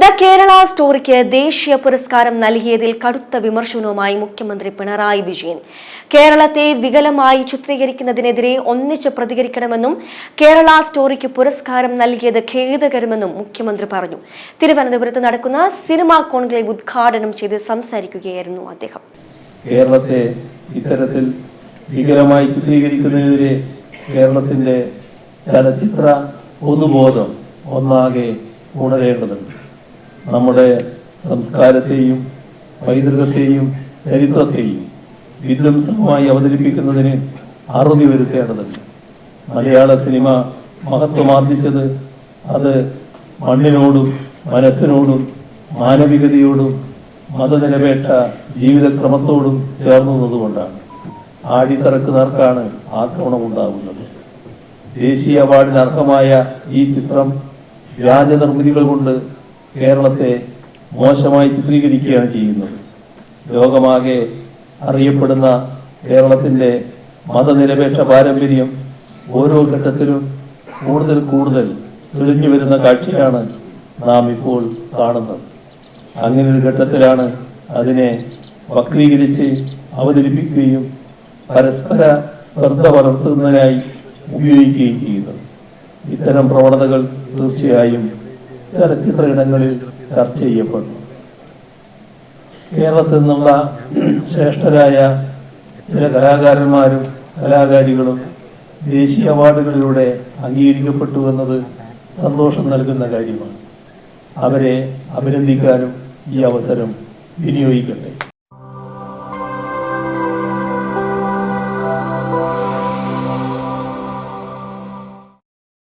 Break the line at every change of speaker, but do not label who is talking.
the Kerala സ്റ്റോറിക്ക് ദേശീയ പുരസ്കാരം നൽകിയതിൽ കടുത്ത വിമർശനവുമായി മുഖ്യമന്ത്രി പിണറായി വിജയൻ കേരളത്തെ വികലമായി ചിത്രീകരിക്കുന്നതിനെതിരെ ഒന്നിച്ച് പ്രതികരിക്കണമെന്നും കേരള സ്റ്റോറിക്ക് പുരസ്കാരം നൽകിയത് ഖേദകരമെന്നും മുഖ്യമന്ത്രി പറഞ്ഞു തിരുവനന്തപുരത്ത് നടക്കുന്ന സിനിമാ കോൺക്ലേവ് ഉദ്ഘാടനം ചെയ്ത് സംസാരിക്കുകയായിരുന്നു അദ്ദേഹം
കേരളത്തെ ഇത്തരത്തിൽ വികലമായി ചിത്രീകരിക്കുന്നതിനെതിരെ കേരളത്തിന്റെ ചലച്ചിത്ര പൊതുബോധം ഒന്നാകെ ഉണരേണ്ടതുണ്ട് നമ്മുടെ സംസ്കാരത്തെയും പൈതൃകത്തെയും ചരിത്രത്തെയും വിധ്വംസമായി അവതരിപ്പിക്കുന്നതിന് അറുതി വരുത്തേണ്ടതുണ്ട് മലയാള സിനിമ മഹത്വമാർജിച്ചത് അത് മണ്ണിനോടും മനസ്സിനോടും മാനവികതയോടും മതനിരപേക്ഷ ജീവിതക്രമത്തോടും ചേർന്നതുകൊണ്ടാണ് ആടിത്തറക്കുന്നവർക്കാണ് ആക്രമണം ഉണ്ടാകുന്നത് ദേശീയ അവാർഡിന് അർഹമായ ഈ ചിത്രം വ്യാജ നിർമ്മിതികൾ കൊണ്ട് കേരളത്തെ മോശമായി ചിത്രീകരിക്കുകയാണ് ചെയ്യുന്നത് ലോകമാകെ അറിയപ്പെടുന്ന കേരളത്തിൻ്റെ മതനിരപേക്ഷ പാരമ്പര്യം ഓരോ ഘട്ടത്തിലും കൂടുതൽ കൂടുതൽ തെളിഞ്ഞു വരുന്ന കാഴ്ചയാണ് നാം ഇപ്പോൾ കാണുന്നത് അങ്ങനെ ഒരു ഘട്ടത്തിലാണ് അതിനെ വക്രീകരിച്ച് അവതരിപ്പിക്കുകയും പരസ്പര സ്പർദ്ധ വളർത്തുന്നതിനായി ഉപയോഗിക്കുകയും ചെയ്യുന്നത് ഇത്തരം പ്രവണതകൾ തീർച്ചയായും ചലച്ചിത്ര ഇടങ്ങളിൽ ചർച്ച ചെയ്യപ്പെടുന്നു കേരളത്തിൽ നിന്നുള്ള ശ്രേഷ്ഠരായ ചില കലാകാരന്മാരും കലാകാരികളും ദേശീയ അവാർഡുകളിലൂടെ അംഗീകരിക്കപ്പെട്ടു എന്നത് സന്തോഷം നൽകുന്ന കാര്യമാണ് അവരെ അഭിനന്ദിക്കാനും ഈ അവസരം വിനിയോഗിക്കട്ടെ